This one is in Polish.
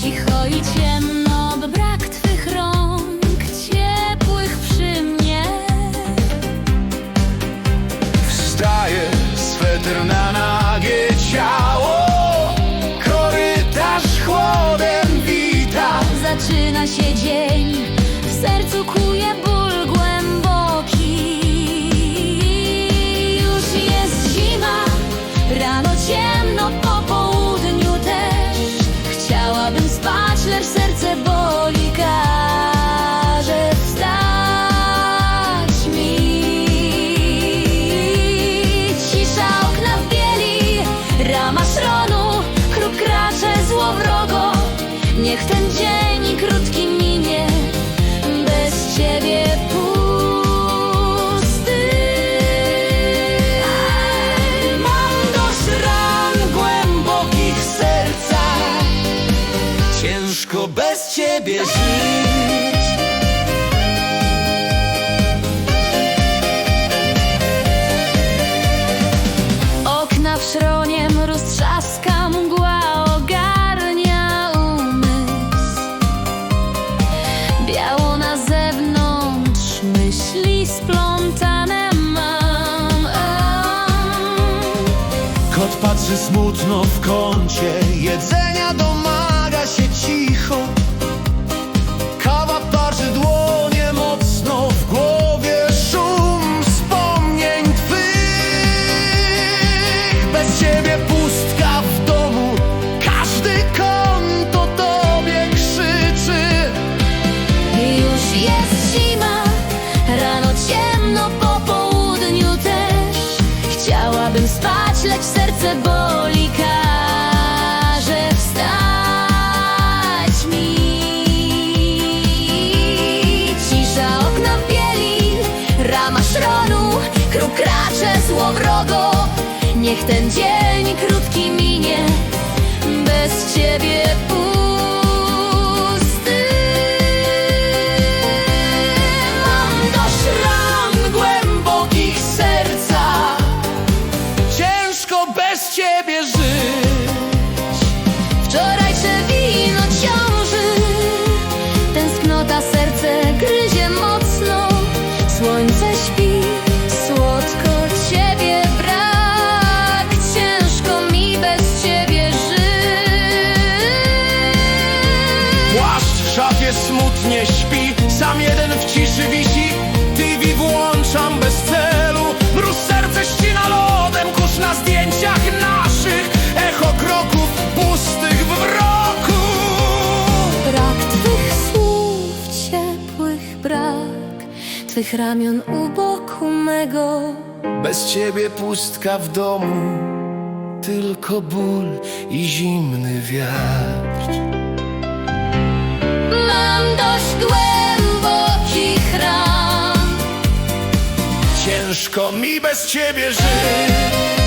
Cicho i ciemno, bo brak twych rąk ciepłych przy mnie. Wstaję sweter na Ciężko bez ciebie żyć Okna w szronie mróz trzaska, mgła ogarnia umysł. Biało na zewnątrz, myśli splątane mam. Kot patrzy smutno w kącie Jedzenia domaga się cicho. Kawa parzy dłonie mocno W głowie szum wspomnień twych. Bez ciebie kruk kracze złowrogo. Niech ten dzień krótki minie, szafie smutnie śpi. Sam jeden w ciszy wisi. TV włączam bez celu. Mróz serce ścina lodem. Kurz na zdjęciach naszych. Echo kroków pustych w mroku. Brak twych słów ciepłych, brak twych ramion u boku mego. Bez ciebie pustka w domu. Tylko ból i zimny wiatr Ciężko mi bez ciebie żyć